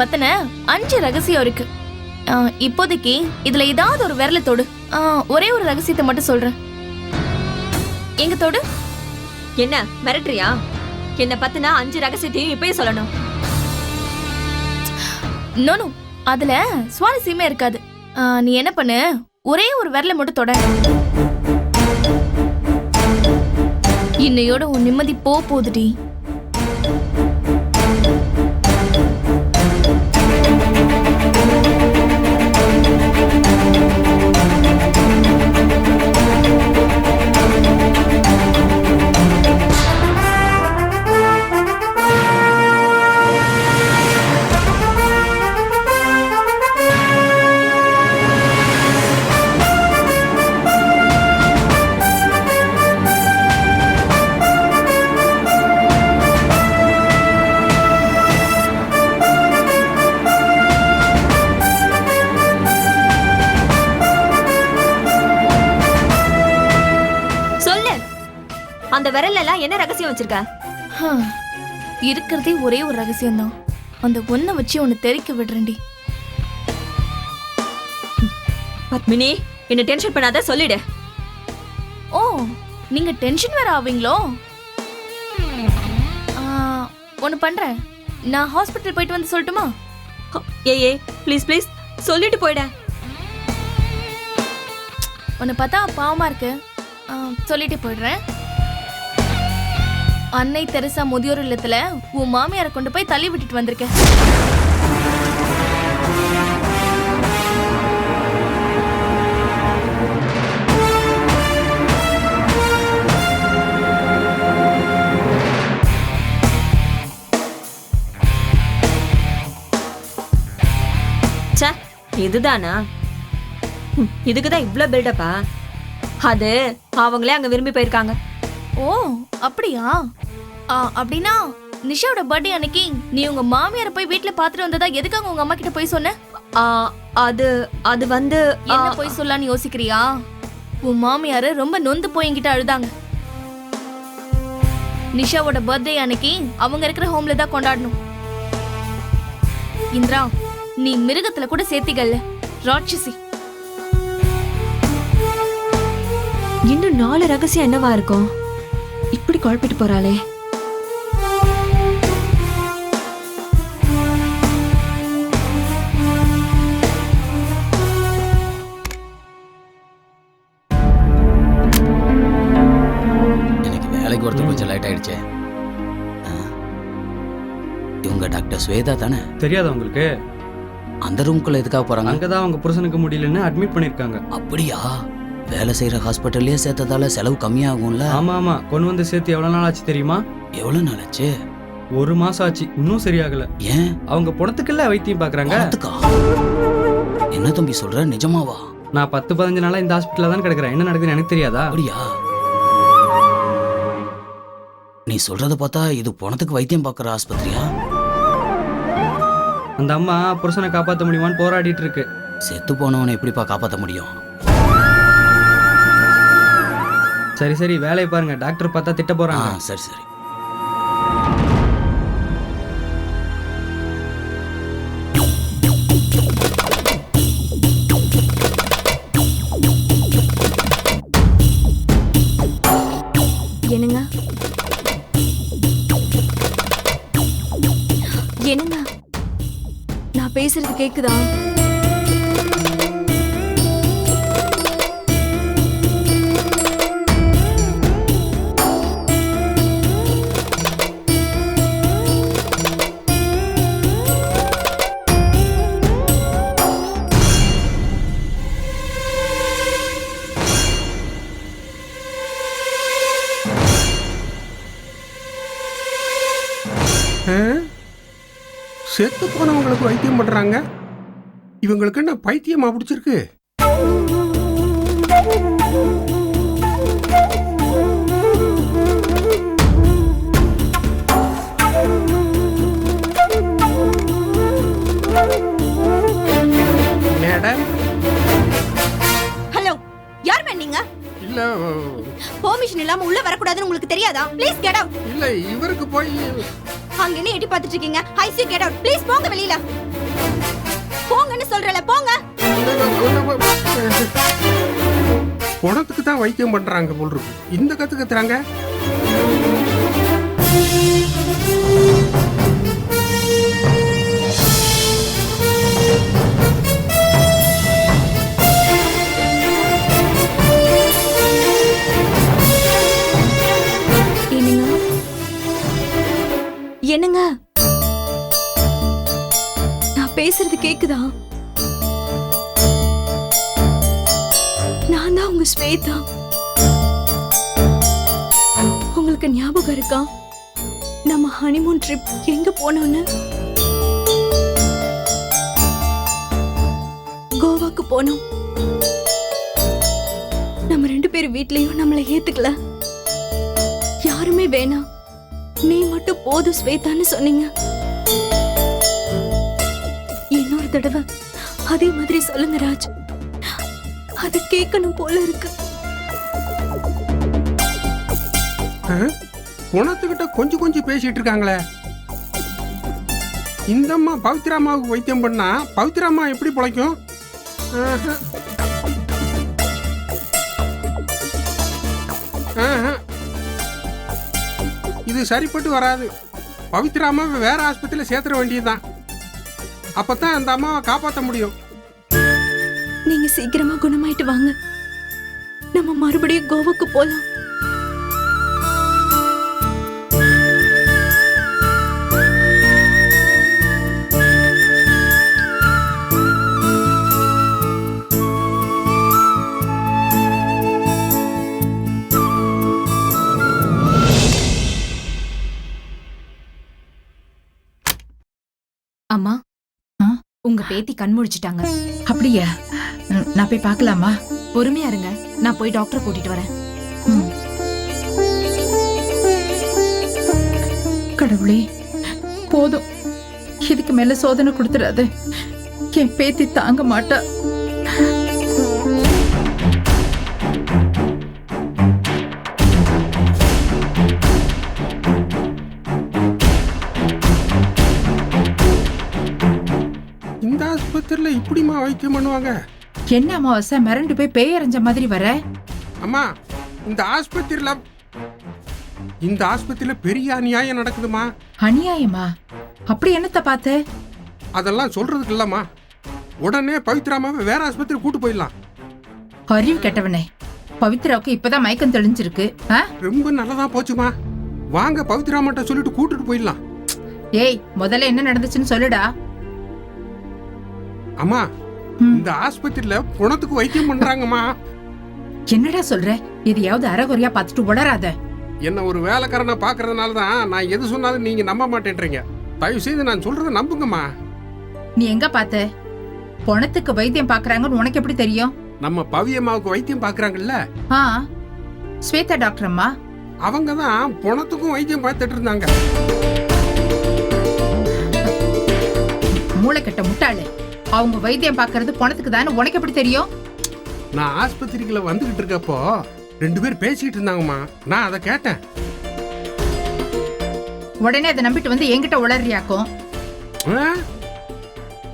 பத்தின அஞ்சு ரகசியம் இருக்கு. இப்போதைக்கு இதுல ஏதாவது ஒரு விரல தொடு. ஒரே ஒரு ரகசியத்தை மட்டும் சொல்றேன். எங்க தொடு. என்ன மிரட்டுறியா? என்ன பத்தின அஞ்சு ரகசியத்தையும் இப்பயே சொல்லணும். நோனு அதுல சுவாரஸ்யமே இருக்காது. நீ என்ன பண்ணு? ஒரே ஒரு விரல மட்டும் தொட. இன்னையோட உன் நிம்மதி போ போகுதுடி அந்த விரல்ல எல்லாம் என்ன ரகசியம் வச்சிருக்க? இருக்கிறதே ஒரே ஒரு ரகசியம்தான். அந்த ஒன்ன வச்சு உன்னை தெறிக்க விடுறேன்டி. பத்மினி என்ன டென்ஷன் பண்ணாத சொல்லிடு. ஓ நீங்க டென்ஷன் வேற ஆவீங்களோ? ஒண்ணு பண்றேன். நான் ஹாஸ்பிட்டல் போயிட்டு வந்து சொல்லட்டுமா? ஏ ஏ ப்ளீஸ் ப்ளீஸ் சொல்லிட்டு போயிட. உன்னை பார்த்தா பாவமா இருக்கு. சொல்லிட்டு போயிடுறேன். அன்னை தெரசா முதியோர் இல்லத்துல உன் மாமியாரை கொண்டு போய் தள்ளி விட்டுட்டு வந்திருக்கேன் ச்சே இதுதானா? இதுக்குதான் இவ்வளவு பில்டப்பா அது அவங்களே அங்க விரும்பி போயிருக்காங்க. ஓ அப்படியா? ஆ, அப்படின்னா நிஷாவோட பர்த்டே அன்னைக்கு நீ உங்க மாமியாரை போய் வீட்ல பாத்துட்டு வந்ததா எதுக்காக உங்க அம்மா கிட்ட போய் சொன்ன? ஆ, அது அது வந்து ஆ, என்ன போய் சொல்லலாம்னு யோசிக்கிறியா? உன் மாமியாரு ரொம்ப நொந்து போய் என்கிட்ட அழுதாங்க. நிஷாவோட பர்த்டே அன்னைக்கு அவங்க இருக்கிற ஹோம்ல தான் கொண்டாடணும். இந்திரா நீ மிருகத்துல கூட சேர்த்திகல்ல ராட்சசி. இன்னும் நாலு ரகசியம் என்னவா இருக்கும்? இப்படி குழப்பிட்டு போறாளே. எனக்கு வேலைக்கு வரது கொஞ்சம் லேட் ஆயிடுச்சே. ஆ. இவங்க டாக்டர் ஸ்வேதா தானே? தெரியாதா உங்களுக்கு? அந்த ரூம்குள்ள எதுக்காக போறாங்க? அங்கதான் அவங்க புருஷனுக்கு முடியலன்னு அட்மிட் பண்ணிருக்காங்க. அப்படியா? வேலை செய்யற ஹாஸ்பிட்டல்லயே சேர்த்ததால செலவு கம்மியாகும்ல? ஆமா ஆமா கொண்டு வந்து சேர்த்து எவ்வளவு நாள் ஆச்சு தெரியுமா? எவ்வளவு நாள் ஆச்சு? ஒரு மாசம் ஆச்சு இன்னும் சரியாகல. ஏன்? அவங்க பணத்துக்குள்ள வைத்தியம் பாக்குறாங்க. பணத்துக்கா? என்ன தம்பி சொல்ற? நிஜமாவா? நான் பத்து பதினஞ்சு நாளா இந்த ஹாஸ்பிட்டல்ல தான் கிடக்குறேன். என்ன நடக்குதுன்னு எனக்கு தெரியாதா? அப்படியா? நீ சொல்றத பார்த்தா இது பணத்துக்கு வைத்தியம் பார்க்குற ஆஸ்பத்திரியா? அந்த அம்மா புருஷனை காப்பாத்த முடியுமான்னு போராடிட்டு இருக்கு. செத்து போனவனை எப்படிப்பா காப்பாற்ற முடியும்? சரி சரி வேலையை பாருங்க. டாக்டர் பார்த்தா திட்ட போறாங்க. சரி சரி. என்னங்க? என்னங்க? நான் பேசுறது கேக்குதா? போனவங்களுக்கு வைத்தியம் பண்றாங்க? இவங்களுக்கு என்ன பைத்தியமா பிடிச்சிருக்கு? மேடம்? ஹலோ யார் நீங்க? இல்ல பெர்மிஷன் இல்லாம உள்ள வரக்கூடாதுன்னு உங்களுக்கு தெரியாதா? ப்ளீஸ் கெட் அவுட் இல்ல இவருக்கு போய் அங்க என்ன எட்டி பார்த்துட்டு இருக்கீங்க. ஐசி கெட் அவுட் ப்ளீஸ் போங்க வெளியில. போங்கன்னு சொல்றல போங்க. பணத்துக்கு தான் வைத்தியம் பண்றாங்க போல் இருக்கு. இந்த கத்து கத்துறாங்க? என்னங்க? நான் பேசுறது கேக்குதா? நான் தான் உங்க ஸ்வேதா. உங்களுக்கு ஞாபகம் இருக்கா? நம்ம ஹனிமூன் ட்ரிப் எங்க போனோம்னு கோவாக்கு போனோம். நம்ம ரெண்டு பேர் வீட்லயும் நம்மளை ஏத்துக்கல. யாருமே வேணாம். நீ மட்டும் போதும் ஸ்வேதான்னு சொன்னீங்க. இன்னொரு தடவை அதே மாதிரி சொல்லுங்க ராஜ். அது கேட்கணும் போல இருக்கு. குணத்துக்கிட்ட கொஞ்சம் கொஞ்சம் பேசிட்டு இருக்காங்களே இந்த அம்மா பவித்ராமாவுக்கு வைத்தியம் பண்ணா பவித்ராமா எப்படி பிழைக்கும்? ஆஹ். இது சரிப்பட்டு வராது. பவித்ராமாவை வேற ஆஸ்பத்திரியில் சேர்த்துற வேண்டியதுதான். அப்பதான் அந்த அம்மாவை காப்பாற்ற முடியும். நீங்க சீக்கிரமா குணமாயிட்டு வாங்க. நம்ம மறுபடியும் கோவாக்கு போலாம். உங்க பேத்தி கண் முழிச்சிட்டாங்க. அப்படியா? நான் போய் பார்க்கலாமா? பொறுமையா இருங்க. நான் போய் டாக்டர் கூட்டிட்டு வரேன். கடவுளே போதும். இதுக்கு மேல சோதனை கொடுத்துடாது என் பேத்தி தாங்க மாட்டா. வைத்தியம் பண்ணுவாங்க. என்ன அமாவாசை மிரண்டு போய் பேய் அரைஞ்ச மாதிரி வர? அம்மா இந்த ஆஸ்பத்திரியில இந்த ஆஸ்பத்திரியில பெரிய அநியாயம் நடக்குதுமா அநியாயமா? அப்படி என்னத்த பார்த்த? அதெல்லாம் சொல்றதுக்கு இல்லம்மா. உடனே பவித்ராமாவை வேற ஆஸ்பத்திரி கூட்டு போயிடலாம். அறிவு கெட்டவனே. பவித்ராவுக்கு இப்பதான் மயக்கம் தெளிஞ்சிருக்கு. ஆ? ரொம்ப நல்லதா போச்சுமா வாங்க பவித்ராமாட்ட சொல்லிட்டு கூட்டிட்டு போயிடலாம். ஏய் முதல்ல என்ன நடந்துச்சுன்னு சொல்லுடா. அம்மா. இந்த ஆஸ்பத்திரியில குணத்துக்கு வைத்தியம் பண்றாங்கம்மா. என்னடா சொல்ற? எதையாவது அறகுறையா பார்த்துட்டு உளராத என்ன ஒரு வேலைக்காரனை பாக்குறதுனால தான் நான் எது சொன்னாலும் நீங்க நம்ப மாட்டேன்றீங்க. தயவு செய்து நான் சொல்றதை நம்புங்கம்மா. நீ எங்க பார்த்த? பணத்துக்கு வைத்தியம் பாக்குறாங்கன்னு உனக்கு எப்படி தெரியும்? நம்ம பவியம்மாவுக்கு வைத்தியம் பாக்குறாங்கல்ல ஆ ஸ்வேதா டாக்டர் அம்மா. அவங்க தான் பணத்துக்கும் வைத்தியம் பார்த்துட்டு இருந்தாங்க. மூளை கெட்ட முட்டாளு. அவங்க வைத்தியம் பார்க்கறது பணத்துக்கு தானே உனக்கு எப்படி தெரியும்? நான் ஆஸ்பத்திரிக்குள்ள வந்துகிட்டு இருக்கப்போ ரெண்டு பேர் பேசிக்கிட்டு இருந்தாங்கம்மா. நான் அதை கேட்டேன். உடனே அதை நம்பிட்டு வந்து என்கிட்ட உளறியாக்கும்?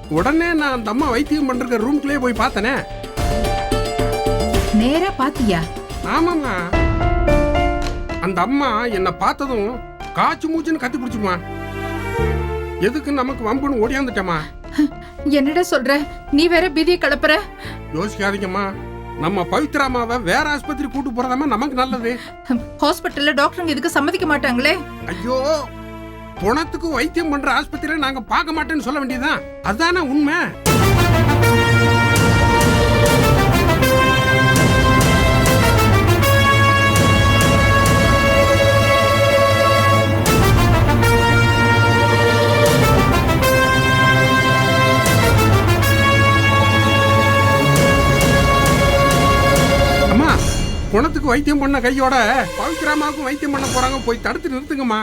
உடனே நான் அந்த அம்மா வைத்தியம் பண்ற ரூம்குள்ளே போய் பார்த்தனே. நேரா பாத்தியா? ஆமாம்மா. அந்த அம்மா என்னை பார்த்ததும் காய்ச்சி மூச்சுன்னு கத்தி பிடிச்சுமா எதுக்கு நமக்கு வம்புன்னு ஓடியாந்துட்டேம்மா. என்னடா சொல்ற? நீ வேற பீதியை கலப்புற யோசிக்காதீங்கம்மா. நம்ம பவித்ராமாவை வேற ஆஸ்பத்திரி கூட்டு போறதாம்மா நமக்கு நல்லது. ஹாஸ்பிட்டல்ல டாக்டருங்க இதுக்கு சம்மதிக்க மாட்டாங்களே. ஐயோ பணத்துக்கு வைத்தியம் பண்ற ஆஸ்பத்திரியில நாங்க பார்க்க மாட்டேன்னு சொல்ல வேண்டியதுதான். அதுதானே உண்மை? குணத்துக்கு வைத்தியம் பண்ண கையோட பவித்ராமாவுக்கும் வைத்தியம் பண்ண போறாங்க. போய் தடுத்து நிறுத்துங்கம்மா.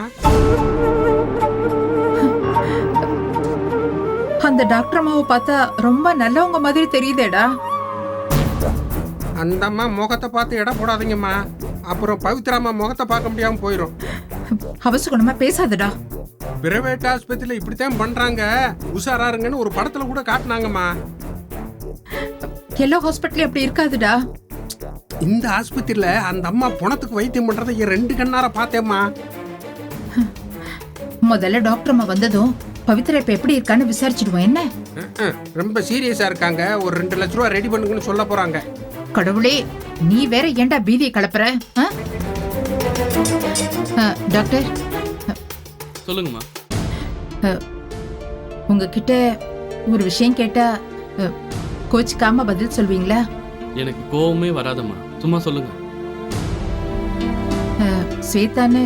அந்த டாக்டர் அம்மாவை பார்த்தா ரொம்ப நல்லவங்க மாதிரி தெரியுதேடா. அந்த அம்மா முகத்தை பார்த்து எடை போடாதீங்கம்மா. அப்புறம் பவித்ராமா முகத்தை பார்க்க முடியாம போயிடும் அவசகுணமா பேசாதடா. பிரைவேட் ஆஸ்பத்திரியில இப்படித்தான் பண்றாங்க. உஷாராருங்கன்னு ஒரு படத்துல கூட காட்டினாங்கம்மா. எல்லா ஹாஸ்பிட்டலும் அப்படி இருக்காதுடா. இந்த ஆஸ்பத்திரியில அந்த அம்மா பணத்துக்கு வைத்தியம் பண்றதை என் ரெண்டு கண்ணார பார்த்தேம்மா. முதல்ல டாக்டர் அம்மா வந்ததும் பவித்ரா இப்ப எப்படி இருக்கான்னு விசாரிச்சிடுவோம் என்ன? ரொம்ப சீரியஸா இருக்காங்க. ஒரு ரெண்டு லட்ச ரூபா ரெடி பண்ணுங்கன்னு சொல்ல போறாங்க. கடவுளே நீ வேற ஏன்டா பீதியை கலப்புற ஆ? ஆ, டாக்டர் சொல்லுங்கம்மா. உங்ககிட்ட ஒரு விஷயம் கேட்டா அ, கோச்சிக்காம பதில் சொல்வீங்களா? எனக்கு கோவமே வராதம்மா. சும்மா சொல்லுங்க. ஸ்வேதான்னு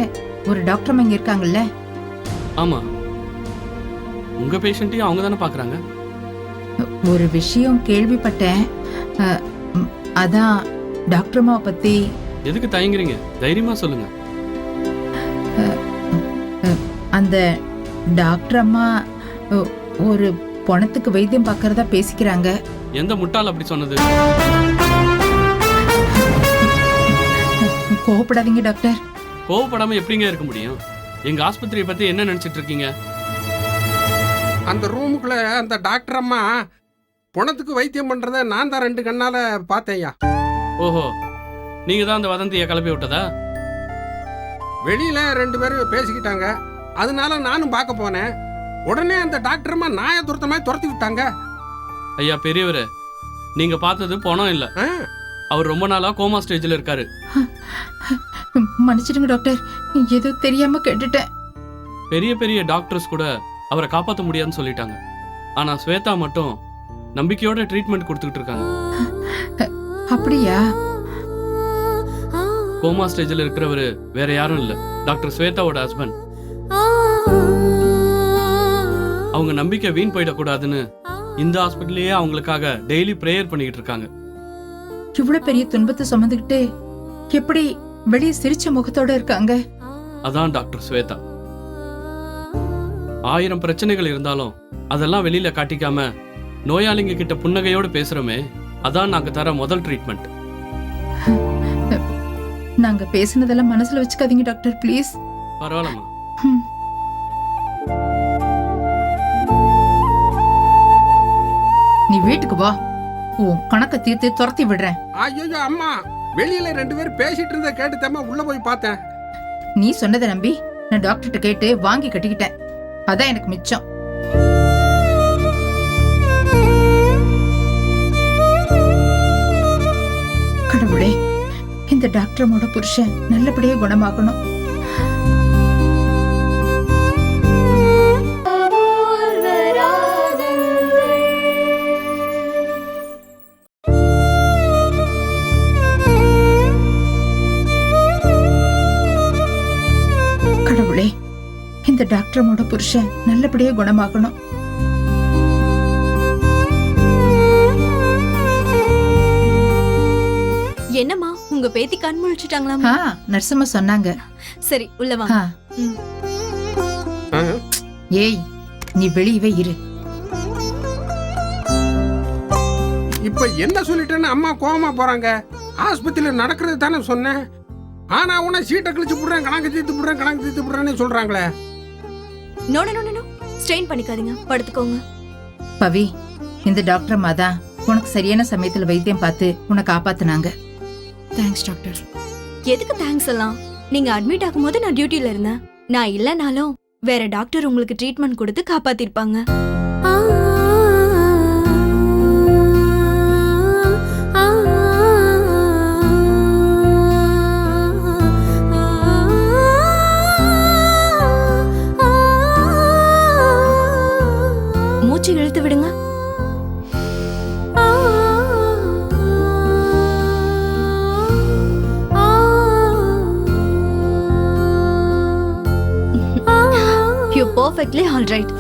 ஒரு டாக்டர் இங்க இருக்காங்கல்ல? ஆமா. உங்க பேஷண்ட்டையும் அவங்க தானே பாக்குறாங்க? ஒரு விஷயம் கேள்விப்பட்டேன். அதான் டாக்டர் அம்மாவை பத்தி. எதுக்கு தயங்குறீங்க? தைரியமா சொல்லுங்க. அந்த டாக்டர் அம்மா ஒரு பணத்துக்கு வைத்தியம் பார்க்கறதா பேசிக்கிறாங்க. எந்த முட்டாள் அப்படி சொன்னது? கோவப்படாதீங்க டாக்டர். கோவப்படாம எப்படிங்க இருக்க முடியும்? எங்க ஆஸ்பத்திரியை பத்தி என்ன நினைச்சிட்டு இருக்கீங்க? அந்த ரூமுக்குள்ள அந்த டாக்டர் அம்மா பணத்துக்கு வைத்தியம் பண்றத நான் தான் ரெண்டு கண்ணால பார்த்தேன்யா. ஓஹோ நீங்க தான் அந்த வதந்தியை கிளப்பி விட்டதா? வெளியில ரெண்டு பேரும் பேசிக்கிட்டாங்க. அதனால நானும் பார்க்க போனேன். உடனே அந்த டாக்டர் அம்மா நாய துரத்த மாதிரி துரத்தி விட்டாங்க. ஐயா பெரியவரே நீங்க பார்த்தது பணம் இல்ல. ஆ, அவர் ரொம்ப நாளா கோமா ஸ்டேஜ்ல இருக்காரு. மன்னிச்சிடுங்க டாக்டர். ஏதோ தெரியாம கேட்டுட்டேன். பெரிய பெரிய டாக்டர்ஸ் கூட அவரை காப்பாற்ற முடியாதுன்னு சொல்லிட்டாங்க. ஆனா ஸ்வேதா மட்டும் நம்பிக்கையோட ட்ரீட்மெண்ட் கொடுத்துக்கிட்டு இருக்காங்க. அப்படியா? கோமா ஸ்டேஜ்ல இருக்கிறவரு வேற யாரும் இல்ல. டாக்டர் ஸ்வேதாவோட ஹஸ்பண்ட் அவங்க நம்பிக்கை வீண் போயிடக்கூடாதுன்னு இந்த ஹாஸ்பிட்டல்லயே அவங்களுக்காக டெய்லி ப்ரேயர் பண்ணிக்கிட்டு இருக்காங்க. இவ்வளவு பெரிய துன்பத்தை சுமந்துக்கிட்டு எப்படி வெளியே சிரிச்ச முகத்தோட இருக்காங்க? அதான் டாக்டர் ஸ்வேதா. ஆயிரம் பிரச்சனைகள் இருந்தாலும் அதெல்லாம் வெளியில காட்டிக்காம நோயாளிங்க கிட்ட புன்னகையோட பேசுறோமே அதான் நாங்க தர முதல் ட்ரீட்மெண்ட் நாங்க பேசினதெல்லாம் மனசுல வச்சுக்காதீங்க டாக்டர் ப்ளீஸ் பரவாயில்லம்மா. நீ வீட்டுக்கு வா. உன் கணக்கை தீர்த்து துரத்தி விடுறேன். ஐயோ அம்மா வெளியில ரெண்டு பேரும் பேசிட்டு இருந்த கேட்டுத்தம்மா உள்ள போய் பார்த்தேன். நீ சொன்னதை நம்பி நான் டாக்டர்கிட்ட கேட்டு வாங்கி கட்டிக்கிட்டேன். அதான் எனக்கு மிச்சம். கடவுளே இந்த டாக்டரமோட புருஷன் நல்லபடியா குணமாகணும் டாக்டரமோட புருஷன் நல்லபடியா குணமாகணும். என்னம்மா உங்க பேத்தி கண் முழிச்சிட்டாங்களாமா ஆ நர்சம்மா சொன்னாங்க. சரி உள்ள வா. ஆ, ஆ, ஏய் நீ வெளியவே இரு. இப்ப என்ன சொல்லிட்டேன்னு அம்மா கோவமா போறாங்க? ஆஸ்பத்திரியில நடக்கிறது தானே சொன்னேன். ஆனா உன சீட்டை கிழிச்சு விடுறேன் கணக்கு தீர்த்து விடுறேன் கணக்கு தீர்த்து விடுறேன்னு சொல்றாங்களே. No no no no strain பண்ணிக்காதீங்க. படுத்துக்கோங்க. பவி இந்த டாக்டர் அம்மா தான் உனக்கு சரியான சமயத்துல வைத்தியம் பார்த்து உன்னை காப்பாத்துனாங்க. தேங்க்ஸ் டாக்டர் எதுக்கு தேங்க்ஸ் எல்லாம்? நீங்க அட்மிட் ஆகும்போது நான் டியூட்டில இருந்தேன். நான் இல்லனாலும் வேற டாக்டர் உங்களுக்கு ட்ரீட்மெண்ட் கொடுத்து காப்பாத்திருப்பாங்க. பர்ஃபெக்ட்லி ஆல் ரைட்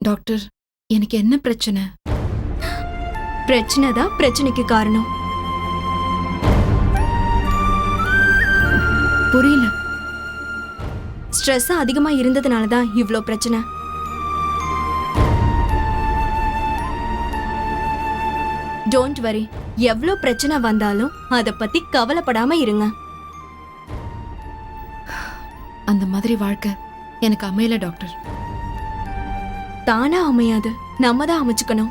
டாக்டர் எனக்கு என்ன பிரச்சனை? பிரச்சனை தான் பிரச்சனைக்கு காரணம். புரியல. ஸ்ட்ரெஸ் அதிகமா இருந்ததுனால தான் இவ்ளோ பிரச்சனை. டோன்ட் வரி எவ்வளோ பிரச்சனை வந்தாலும் அதை பத்தி கவலைப்படாம இருங்க. அந்த மாதிரி வாழ்க்கை எனக்கு அமையல டாக்டர். தானா அமையாது. நம்ம தான் அமைச்சுக்கணும்.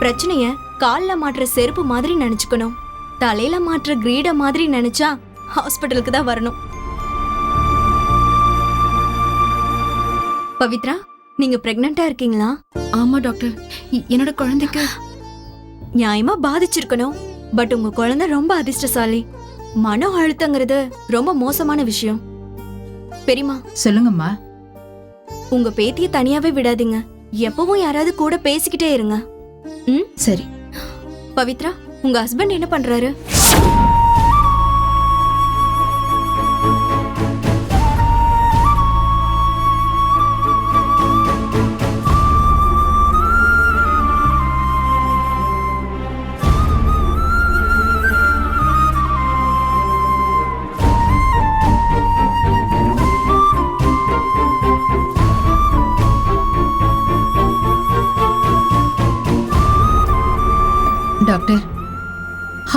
பிரச்சனைய கால்ல மாட்டுற செருப்பு மாதிரி நினைச்சுக்கணும். தலையில மாட்டுற கிரீட மாதிரி நினைச்சா ஹாஸ்பிட்டலுக்கு தான் வரணும். பவித்ரா நீங்க பிரெக்னண்டா இருக்கீங்களா? ஆமா டாக்டர். என்னோட குழந்தைக்கு நியாயமா பாதிச்சிருக்கணும். பட் உங்க குழந்தை ரொம்ப அதிர்ஷ்டசாலி. மன அழுத்தங்கிறது ரொம்ப மோசமான விஷயம். பெரியமா சொல்லுங்கம்மா. உங்க பேத்திய தனியாவே விடாதீங்க. எப்பவும் யாராவது கூட பேசிக்கிட்டே இருங்க. ம்? சரி. பவித்ரா உங்க ஹஸ்பண்ட் என்ன பண்றாரு?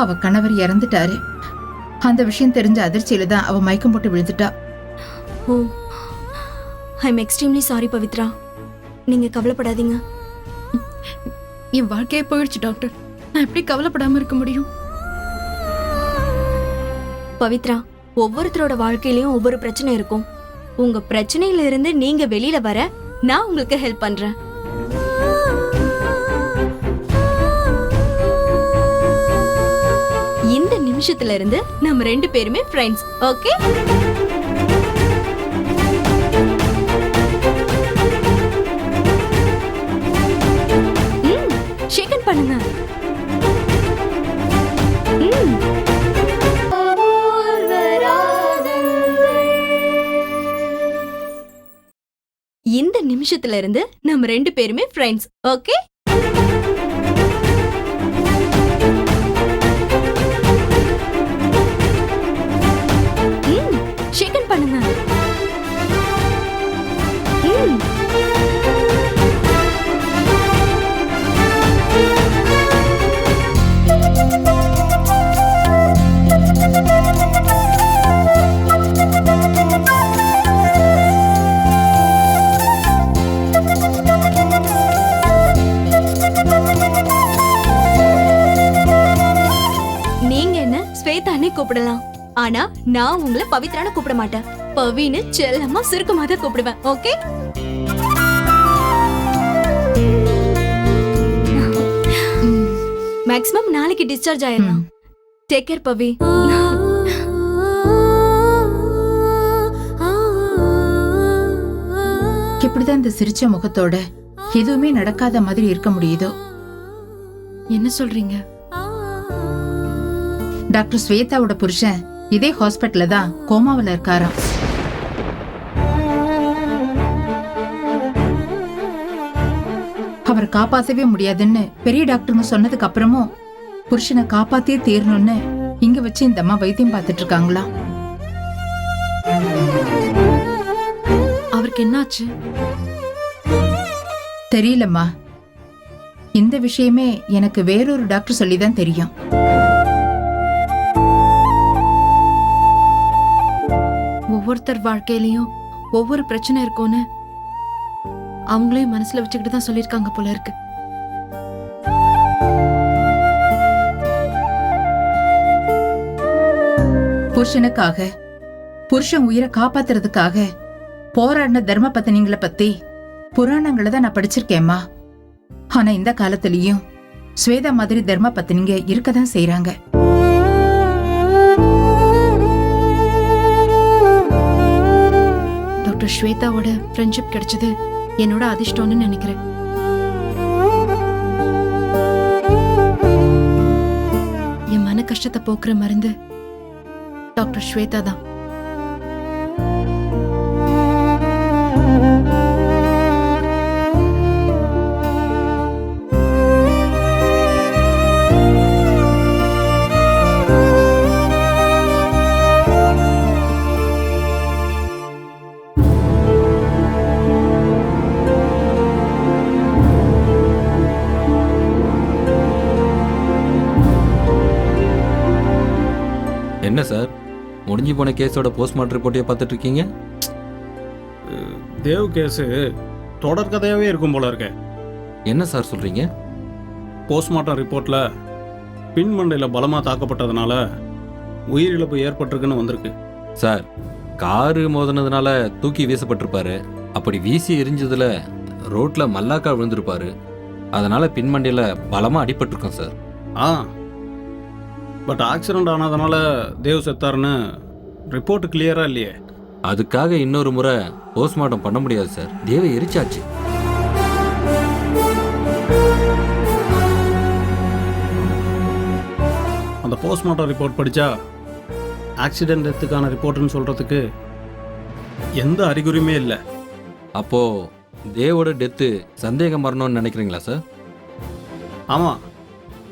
அவ கணவர் இறந்துட்டாரு. அந்த விஷயம் தெரிஞ்ச அதிர்ச்சியில தான் அவ மயக்கம் போட்டு விழுந்துட்டா. ஓ I am extremely sorry Pavithra. நீங்க கவலைப்படாதீங்க. என் வாழ்க்கையே போயிடுச்சு டாக்டர். நான் எப்படி கவலைப்படாம இருக்க முடியும்? பவித்ரா ஒவ்வொருத்தரோட வாழ்க்கையிலயும் ஒவ்வொரு பிரச்சனை இருக்கும். உங்க பிரச்சனையில இருந்து நீங்க வெளியில வர நான் உங்களுக்கு ஹெல்ப் பண்றேன். நிமிஷத்துல இருந்து நம்ம ரெண்டு பேருமே ஃப்ரெண்ட்ஸ் ஓகே ம் ஷேக்கன் பண்ணுங்க. இந்த நிமிஷத்துல இருந்து நம்ம ரெண்டு பேருமே ஃப்ரெண்ட்ஸ் ஓகே நான் உங்களை பவித்ரான்னு கூப்பிட மாட்டேன். பவின்னு செல்லமா சுருக்கமா தான் கூப்பிடுவேன். ஓகே மேக்ஸிமம் நாளைக்கு டிஸ்சார்ஜ் ஆயிடலாம். Take care Pavi. எப்படிதான் இந்த சிரிச்ச முகத்தோட எதுவுமே நடக்காத மாதிரி இருக்க முடியுதோ? என்ன சொல்றீங்க? டாக்டர் ஸ்வேதாவோட புருஷன் இதே ஹாஸ்பிட்டல்ல தான் கோமாவுல இருக்காராம். அவரை காப்பாத்தவே முடியாதுன்னு பெரிய டாக்டருங்க சொன்னதுக்கு அப்புறமும் புருஷனை காப்பாத்தியே தீரணும்னு இங்க வச்சு இந்த அம்மா வைத்தியம் பார்த்துட்டு இருக்காங்களாம் அவருக்கு என்னாச்சு? தெரியலம்மா. இந்த விஷயமே எனக்கு வேறொரு டாக்டர் சொல்லிதான் தெரியும். ஒவ்வொருத்தர் வாழ்க்கையிலயும் ஒவ்வொரு பிரச்சனை இருக்கும்னு அவங்களையும் மனசுல வச்சுக்கிட்டு தான் சொல்லியிருக்காங்க போல இருக்கு. புருஷனுக்காக புருஷன் உயிரை காப்பாத்துறதுக்காக போராடின தர்ம பத்தினிங்களை பத்தி புராணங்களை தான் நான் படிச்சிருக்கேம்மா. ஆனா இந்த காலத்துலயும் ஸ்வேதா மாதிரி தர்ம பத்தினிங்க இருக்கதான் செய்யறாங்க டாக்டர் ஸ்வேதாவோட ஃப்ரெண்ட்ஷிப் கிடைச்சது என்னோட அதிர்ஷ்டம்னு நினைக்கிறேன். என் மன கஷ்டத்தை போக்குற மருந்து டாக்டர் ஸ்வேதா தான். போன கேஸோட போஸ்ட்மார்ட்டம் ரிப்போர்ட்டையே பார்த்துட்டு இருக்கீங்க தேவ் கேஸு தொடர்கதையாகவே இருக்கும் போல இருக்கே. என்ன சார் சொல்கிறீங்க போஸ்ட்மார்ட்டம் ரிப்போர்ட்டில் பின்மண்டையில் பலமாக தாக்கப்பட்டதுனால உயிரிழப்பு ஏற்பட்டிருக்குன்னு வந்திருக்கு. சார் காரு மோதினதுனால தூக்கி வீசப்பட்டிருப்பாரு. அப்படி வீசி எரிஞ்சதுல ரோட்ல மல்லாக்கா விழுந்திருப்பாரு. அதனால பின்மண்டியில் பலமாக அடிபட்டிருக்கோம் சார். ஆ பட் ஆக்சிடெண்ட் ஆனதுனால தேவ் செத்தாருன்னு ரிப்போர்ட் கிளியராக இல்லையே? அதுக்காக இன்னொரு முறை போஸ்ட்மார்ட்டம் பண்ண முடியாது சார். தேவை எரிச்சாச்சு. அந்த போஸ்ட்மார்ட்டம் ரிப்போர்ட் படித்தா ஆக்சிடென்ட் டெத்துக்கான ரிப்போர்ட்னு சொல்கிறதுக்கு எந்த அறிகுறியுமே இல்லை. அப்போ தேவோட டெத்து சந்தேக மரணம்னு நினைக்கிறீங்களா சார்? ஆமாம்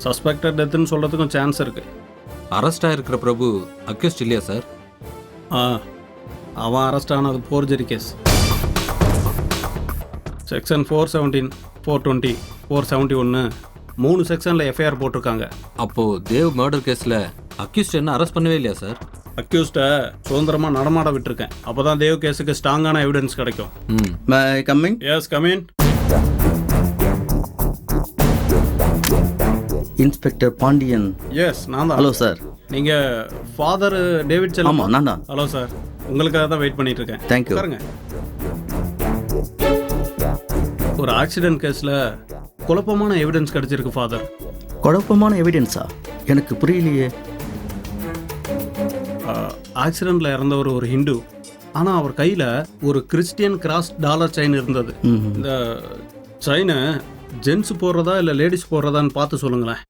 சஸ்பெக்டட் டெத்துன்னு சொல்கிறதுக்கும் சான்ஸ் இருக்குது அரெஸ்ட் ஆயிருக்கிற பிரபு அக்யூஸ்ட் இல்லையா சார்? ஆ அவன் அரெஸ்ட் ஆனது forgery case section four seventeen four twenty four seventy ஒன்று மூணு செக்ஷனில் எஃப்ஐஆர் போட்டிருக்காங்க. அப்போ தேவ் மர்டர் கேஸ்ல அக்யூஸ்ட் என்ன அரெஸ்ட் பண்ணவே இல்லையா சார் அக்யூஸ்டை சுதந்திரமாக நடமாட விட்டுருக்கேன். அப்போ தான் தேவ் கேஸுக்கு ஸ்ட்ராங்கான எவிடன்ஸ் கிடைக்கும். ம். May coming yes come in inspector Pandian yes நான் தான். ஹலோ சார் நீங்கள் ஃபாதர் டேவிட் செல்லம் ஆமாம் நான் தான். ஹலோ சார் உங்களுக்காக தான் வெயிட் பண்ணிட்டு இருக்கேன். You. பாருங்க ஒரு ஆக்சிடென்ட் கேஸில் குழப்பமான எவிடன்ஸ் கிடைச்சிருக்கு ஃபாதர் குழப்பமான எவிடன்ஸா எனக்கு புரியலையே. ஆக்சிடெண்ட்டில் இறந்தவர் ஒரு ஹிந்து. ஆனால் அவர் கையில் ஒரு கிறிஸ்டியன் கிராஸ் டாலர் செயின் இருந்தது. இந்த செயினை ஜென்ஸ் போடுறதா இல்லை லேடிஸ் போடுறதான்னு பார்த்து சொல்லுங்களேன்.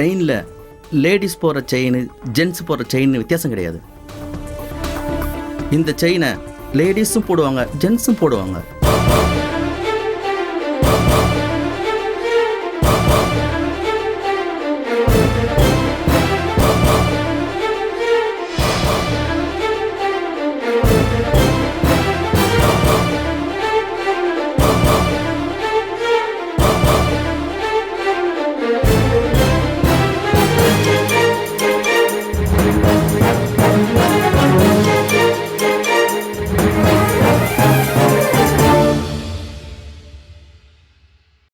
செயினில் லேடிஸ் போகிற செயின் ஜென்ஸ் போகிற செயின் வித்தியாசம் கிடையாது. இந்த செயினை லேடிஸும் போடுவாங்க ஜென்ஸும் போடுவாங்க.